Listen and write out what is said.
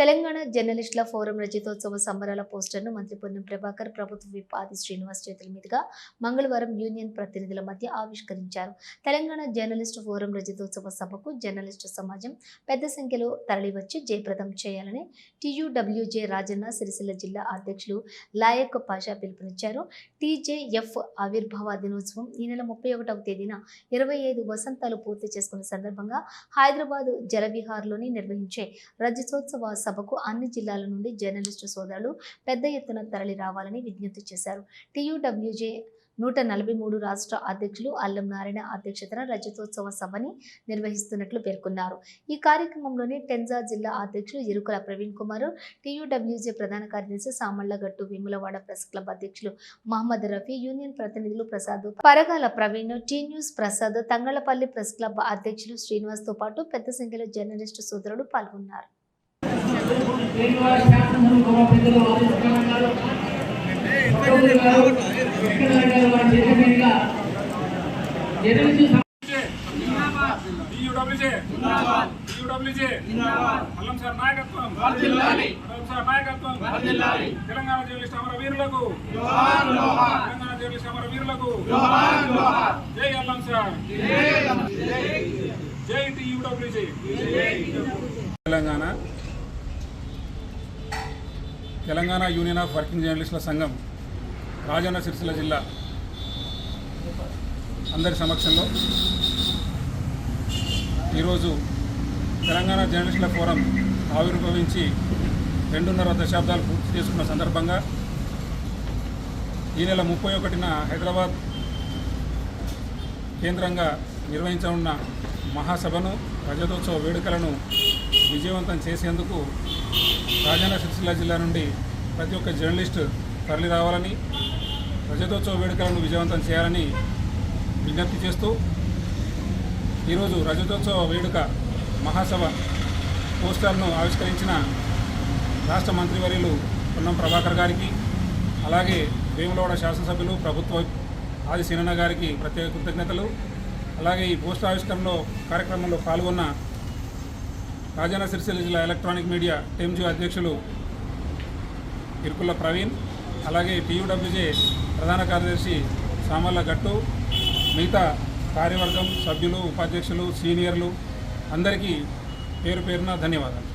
తెలంగాణ జర్నలిస్టుల ఫోరం రచితోత్సవ సంబరాల పోస్టర్ను మంత్రి పొన్నం ప్రభాకర్ ప్రభుత్వ విప్ ఆది శ్రీనివాస్ చేతుల మీదుగా మంగళవారం యూనియన్ ప్రతినిధుల మధ్య ఆవిష్కరించారు. తెలంగాణ జర్నలిస్టు ఫోరం రచితోత్సవ సభకు జర్నలిస్టు సమాజం పెద్ద సంఖ్యలో తరలివచ్చి జయప్రదం చేయాలని టీయూడబ్ల్యూజే రాజన్న సిరిసిల్ల జిల్లా అధ్యక్షులు లాయక్ పాషా పిలుపునిచ్చారు. టీజేఎఫ్ ఆవిర్భావ దినోత్సవం ఈ నెల ముప్పై ఒకటవ తేదీన ఇరవై ఐదు వసంతాలు పూర్తి చేసుకున్న సందర్భంగా హైదరాబాద్ జలవిహార్లోని నిర్వహించే రజతోత్సవ సభకు అన్ని జిల్లాల నుండి జర్నలిస్టు సోదరులు పెద్ద ఎత్తున తరలి రావాలని విజ్ఞప్తి చేశారు. టీయూడబ్ల్యూజే నూట నలభై మూడు రాష్ట్ర అధ్యక్షులు అల్లం నారాయణ అధ్యక్షతన రజతోత్సవ సభని నిర్వహిస్తున్నట్లు పేర్కొన్నారు. ఈ కార్యక్రమంలోని టెన్జా జిల్లా అధ్యక్షులు ఇరుకుల ప్రవీణ్ కుమార్ టీయూడబ్ల్యూజే ప్రధాన కార్యదర్శి సామళ్ళగట్టు విములవాడ ప్రెస్ క్లబ్ అధ్యక్షులు మహమ్మద్ రఫీ యూనియన్ ప్రతినిధులు Prasad Paragala Praveen T news Prasad Thangallapalli press club అధ్యక్షులు శ్రీనివాస్తో పాటు పెద్ద సంఖ్యలో జర్నలిస్టు సోదరులు పాల్గొన్నారు. తెలంగాణ జర్నలిస్ట్ అమర వీరులకు తెలంగాణ జర్నలిస్ట్ అమర వీరులకు జై అల్లం సార్. జై TUWJ Telangana Telangana union of working జర్నలిస్టుల సంఘం రాజన్న సిరిసిల్ల జిల్లా అందరి సమక్షంలో ఈరోజు తెలంగాణ జర్నలిస్టుల ఫోరం ఆవిర్భవించి రెండున్నర దశాబ్దాలు పూర్తి చేసుకున్న సందర్భంగా ఈ నెల ముప్పై ఒకటిన హైదరాబాద్ కేంద్రంగా నిర్వహించనున్న మహాసభను రజతోత్సవ వేడుకలను విజయవంతం చేసేందుకు రాజన్న సిరిసిల్ల జిల్లా నుండి ప్రతి ఒక్క జర్నలిస్ట్ తరలి రావాలని రజతోత్సవ వేడుకలను విజయవంతం చేయాలని విజ్ఞప్తి చేస్తూ ఈరోజు రజతోత్సవ వేడుక మహాసభ పోస్టర్ను ఆవిష్కరించిన రాష్ట్ర మంత్రివర్యులు పొన్నం ప్రభాకర్ గారికి అలాగే వేములవాడ శాసనసభ్యులు ప్రభుత్వ ఆది సీనన్న గారికి ప్రత్యేక కృతజ్ఞతలు. అలాగే ఈ పోస్టర్ ఆవిష్కరణలో కార్యక్రమంలో పాల్గొన్న రాజన్న సిరిసిల్ల జిల్లా ఎలక్ట్రానిక్ మీడియా టెంజు అధ్యక్షులు ఇరుకుల ప్రవీణ్ అలాగే టీయూడబ్ల్యూజే ప్రధాన కార్యదర్శి సామర్ల గట్టు మిగతా కార్యవర్గం సభ్యులు ఉపాధ్యక్షులు సీనియర్లు అందరికీ పేరు పేరున ధన్యవాదాలు.